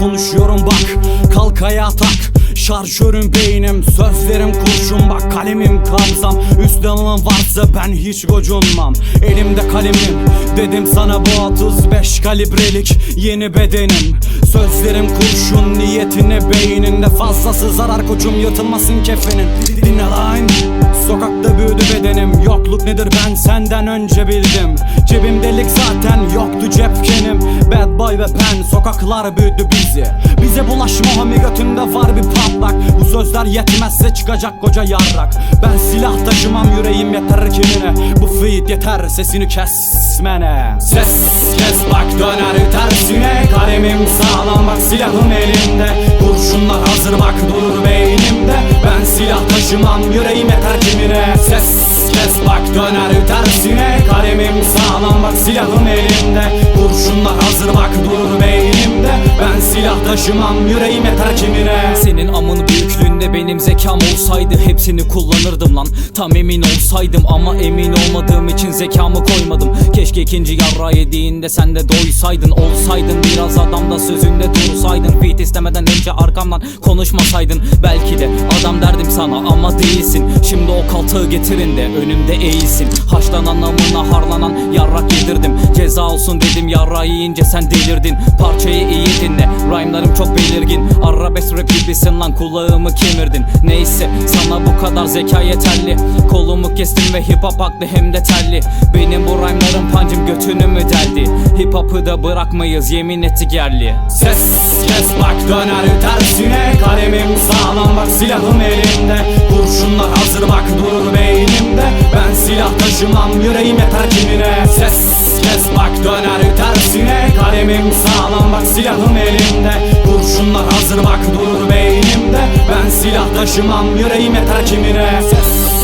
konuşuyorum bak. Kalkaya tak. Şarjörüm beynim Sözlerim kurşun bak kalemim kamzam Üstten alan varsa ben hiç gocunmam. Elimde kalemim Dedim sana bu 35 kalibrelik Yeni bedenim. Sözlerim kurşun niyetine beyninde Fazlası zarar koçum yırtılmasın kefenin. Dinle lan Sokakta büyüdü bedenim. Yokluk nedir ben senden önce bildim. Cebim delik zaten yoktu cepkenim. Bad boy ve pen sokaklar büyüdü bizi. Bize bulaşma homi götünde var bir patlak. Bu sözler yetmezse çıkacak koca yarrak. Ben silah taşımam yüreğim yeter kimine. Bu feed yeter sesini kesmene. Ses kes bak döner tersine. Kalemim sağlam bak silahım elimde. Kurşunlar hazır bak durur beynimde. Ben silah taşımam yüreğim yeter kimine. Ses kes bak döner tersine Kalemim sağlam bak silahım elimde. Kurşunlar hazır bak durur beynimde Ben silah taşımam yüreğim yeter kimine. Senin amın büyüklüğünde benim zekam olsaydı Hepsini kullanırdım lan. Tam emin olsaydım ama emin olmadığım için zekamı koymadım. Keşke ikinci yarra yediğinde sen de doysaydın Olsaydın. Biraz adam da sözünde dursaydın istemeden önce arkamdan konuşmasaydın Belki de adam derdim sana ama değilsin. Şimdi o kaltağı getirin de önümde eğilsin. Haşlanan amına harlanan yarrak yedirdim. Ceza olsun dedim yarra yiyince sen delirdin. Parçayı iyi dinle Rhyme'larım çok belirgin. Arabesk rap gibisin lan kulağımı kemirdin. Neyse sana bu kadar zeka yeterli. Kolumu kestim ve hip hop haklı hem de telli. Benim bu rhyme'larım pancım götünü mü deldi Hip hop'ı da bırakmayız yemin etti gerli Ses kes bak döner tersine Kalemim sağlam bak silahım elimde. Kurşunlar hazır bak durur beynimde. Ben silah taşımam yüreğim yeter kimine. Ses kes bak döner tersine Kalemim sağlam bak silahım elimde. Kurşunlar hazır bak durur beynimde. Ben silah taşımam yüreğim yeter kimine. Ses